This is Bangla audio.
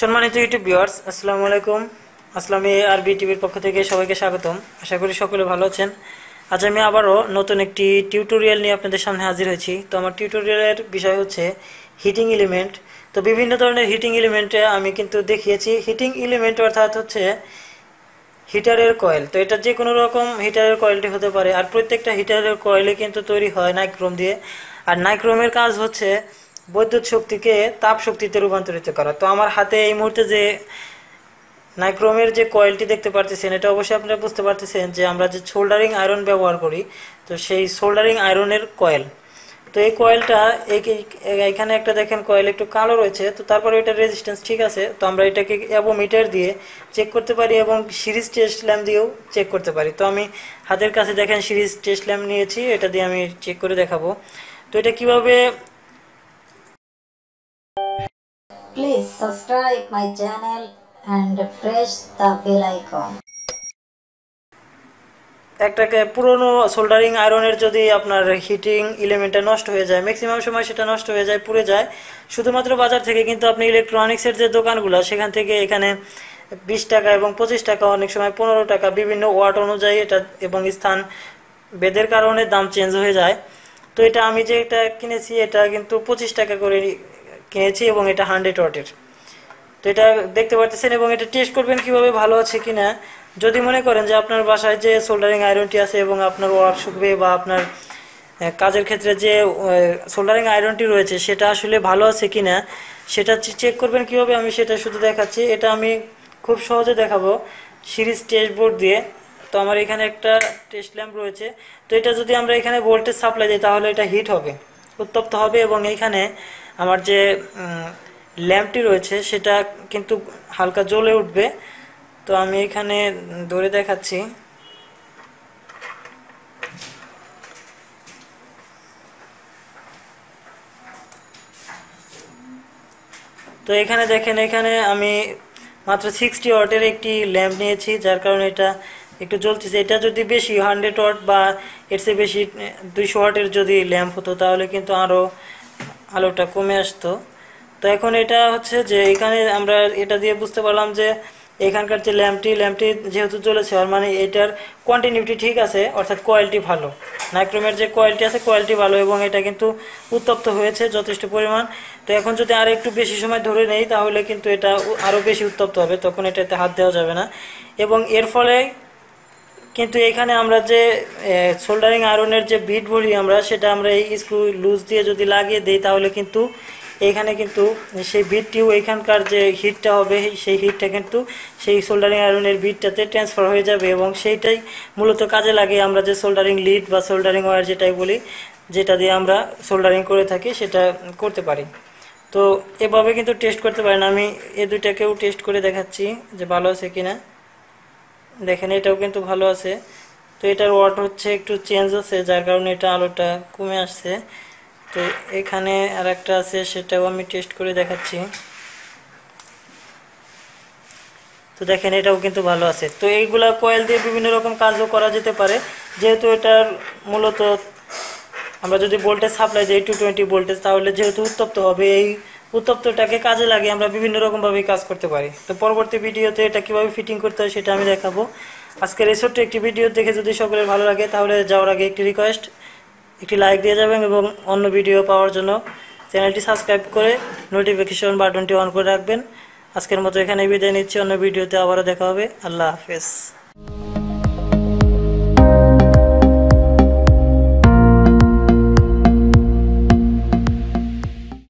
সম্মানিত ইউটিউব ভিউয়ার্স আসসালামু আলাইকুম। আসলামী আরবি টিভির পক্ষ থেকে সবাইকে স্বাগতম। আশা করি সকলে ভালো আছেন। আজ আমি আবারও নতুন একটি টিউটোরিয়াল নিয়ে আপনাদের সামনে হাজির হয়েছি। তো আমার টিউটোরিয়ালের বিষয় হচ্ছে হিটিং এলিমেন্ট তো বিভিন্ন ধরনের হিটিং এলিমেন্টে আমি কিন্তু দেখিয়েছি। হিটিং এলিমেন্ট অর্থাৎ হচ্ছে হিটারের কয়েল তো এটা যে কোনো রকম হিটারের কয়েলটি হতে পারে। আর প্রত্যেকটা হিটারের কয়েলে কিন্তু তৈরি হয় নাইক্রোম দিয়ে। আর নাইক্রোমের কাজ হচ্ছে বৈদ্যুৎ শক্তিকে তাপ শক্তিতে রূপান্তরিত করা। তো আমার হাতে এই মুহূর্তে যে নাইক্রোমের যে কয়েলটি দেখতে পারতেছেন, এটা অবশ্যই আপনারা বুঝতে পারতেছেন যে আমরা যে সোল্ডারিং আয়রন ব্যবহার করি, তো সেই সোল্ডারিং আয়রনের কয়েল। তো এই কয়েলটা এখানে একটা দেখেন কয়েল একটু কালো রয়েছে, তো তারপরে এটা রেজিস্ট্যান্স ঠিক আছে, তো আমরা এটাকে অ্যাবোমিটার দিয়ে চেক করতে পারি এবং সিরিজ টেস্ট ল্যাম্প দিয়েও চেক করতে পারি। তো আমি হাতের কাছে দেখেন সিরিজ টেস্ট ল্যাম্প নিয়েছি, এটা দিয়ে আমি চেক করে দেখাবো। তো এটা কীভাবে Please subscribe my channel and press the bell icon. একটাকে পুরনো সোল্ডারিং আয়রনের যদি আপনার হিটিং এলিমেন্টটা নষ্ট হয়ে যায় ম্যাক্সিমাম সময় সেটা নষ্ট হয়ে যায়, পুড়ে যায় শুধুমাত্র বাজার থেকে কিন্তু আপনি ইলেকট্রনিক্সের যে দোকানগুলো, সেখান থেকে এখানে বিশ টাকা এবং পঁচিশ টাকা, অনেক সময় পনেরো টাকা, বিভিন্ন ওয়াট অনুযায়ী এটা এবং স্থান বেদের কারণে দাম চেঞ্জ হয়ে যায় তো এটা আমি যে এটা কিনেছি, এটা কিন্তু পঁচিশ টাকা করে কিনেছি এবং এটা হান্ড্রেড ওয়াটের। তো এটা দেখতে পারতেছেন এবং এটা টেস্ট করবেন কীভাবে ভালো আছে কিনা যদি মনে করেন যে আপনার বাসায় যে সোল্ডারিং আয়রনটি আছে এবং আপনার ওয়ার্কশপে বা আপনার কাজের ক্ষেত্রে যে সোল্ডারিং আয়রনটি রয়েছে, সেটা আসলে ভালো আছে কিনা সেটা চেক করবেন কীভাবে, আমি সেটা শুধু দেখাচ্ছি। এটা আমি খুব সহজে দেখাবো সিরিজ টেস্ট বোর্ড দিয়ে। তো আমার এখানে একটা টেস্ট ল্যাম্প রয়েছে। তো এটা যদি আমরা এখানে ভোল্টেজ সাপ্লাই দিই, তাহলে এটা হিট হবে। উত্তপ্ত হবে এবং এইখানে আমার যে ল্যাম্পটি রয়েছে সেটা কিন্তু হালকা জ্বলে উঠবে। তো আমি এখানে ধরে দেখাচ্ছি। তো এখানে দেখেন, এখানে আমি মাত্র সিক্সটি ওয়াটের একটি ল্যাম্প নিয়েছি, যার কারণে এটা একটু জ্বলতেছে। এটা যদি বেশি হান্ড্রেড ওয়াট বা এর চেয়ে বেশি দুইশো ওয়াটের যদি ল্যাম্প হতো, তাহলে কিন্তু আরও আলোটা কমে আসতো। তো এখন এটা হচ্ছে যে, এখানে আমরা এটা দিয়ে বুঝতে পারলাম যে, এখানকার যে ল্যাম্পটি ল্যাম্পটি যেহেতু জ্বলেছে আর মানে এটার কোয়ান্টিনিটি ঠিক আছে, অর্থাৎ কোয়ালিটি ভালো। নাইক্রোমের যে কোয়ালিটি আছে কোয়ালিটি ভালো এবং এটা কিন্তু উত্তপ্ত হয়েছে যথেষ্ট পরিমাণ। তো এখন যদি আর একটু বেশি সময় ধরে নেই, তাহলে কিন্তু এটা আরও বেশি উত্তপ্ত হবে, তখন এটাতে হাত দেওয়া যাবে না। এবং এর ফলে কিন্তু এখানে আমরা যে সোল্ডারিং আয়রনের যে বিট বলি আমরা, সেটা আমরা এই স্ক্রু লুজ দিয়ে যদি লাগিয়ে দিই, তাহলে কিন্তু এখানে কিন্তু সেই বিটটিও এখানকার যে হিটটা হবে, সেই হিটটা কিন্তু সেই সোল্ডারিং আয়রনের বিটটাতে ট্রান্সফার হয়ে যাবে এবং সেইটাই মূলত কাজে লাগে আমরা যে সোল্ডারিং লিড বা সোল্ডারিং ওয়্যার যেটাই বলি, যেটা দিয়ে আমরা সোল্ডারিং করে থাকি, সেটা করতে পারি। তো এভাবে কিন্তু টেস্ট করতে পারেন। আমি এ দুইটাকেও টেস্ট করে দেখাচ্ছি যে ভালো আছে কিনা। দেখেন, এটাও কিন্তু ভালো আছে। তো এটার ওয়াট হচ্ছে একটু চেঞ্জ আছে, যার কারণে এটা আলোটা কমে আসছে। তো এখানে আর একটা আছে, সেটাও আমি টেস্ট করে দেখাচ্ছি। তো দেখেন, এটাও কিন্তু ভালো আছে। তো এইগুলা কয়েল দিয়ে বিভিন্ন রকম কাজও করা যেতে পারে। যেহেতু এটার মূলত আমরা যদি ভোল্টেজ সাপ্লাই দিই টু টোয়েন্টি ভোল্টেজ তাহলে যেহেতু উত্তপ্ত হবে, এই উত্তপ্তটাকে কাজে লাগিয়ে আমরা বিভিন্ন রকমভাবে কাজ করতে পারি। তো পরবর্তী ভিডিওতে এটা কীভাবে ফিটিং করতে হয় সেটা আমি দেখাবো। আজকের এই ছোট্ট একটি ভিডিও দেখে যদি সকলের ভালো লাগে, তাহলে যাওয়ার আগে একটি রিকোয়েস্ট একটি লাইক দিয়ে যাবেন এবং অন্য ভিডিও পাওয়ার জন্য চ্যানেলটি সাবস্ক্রাইব করে নোটিফিকেশন বাটনটি অন করে রাখবেন। আজকের মতো এখানে বিদায় নিচ্ছি, অন্য ভিডিওতে আবারও দেখা হবে। আল্লাহ হাফেজ।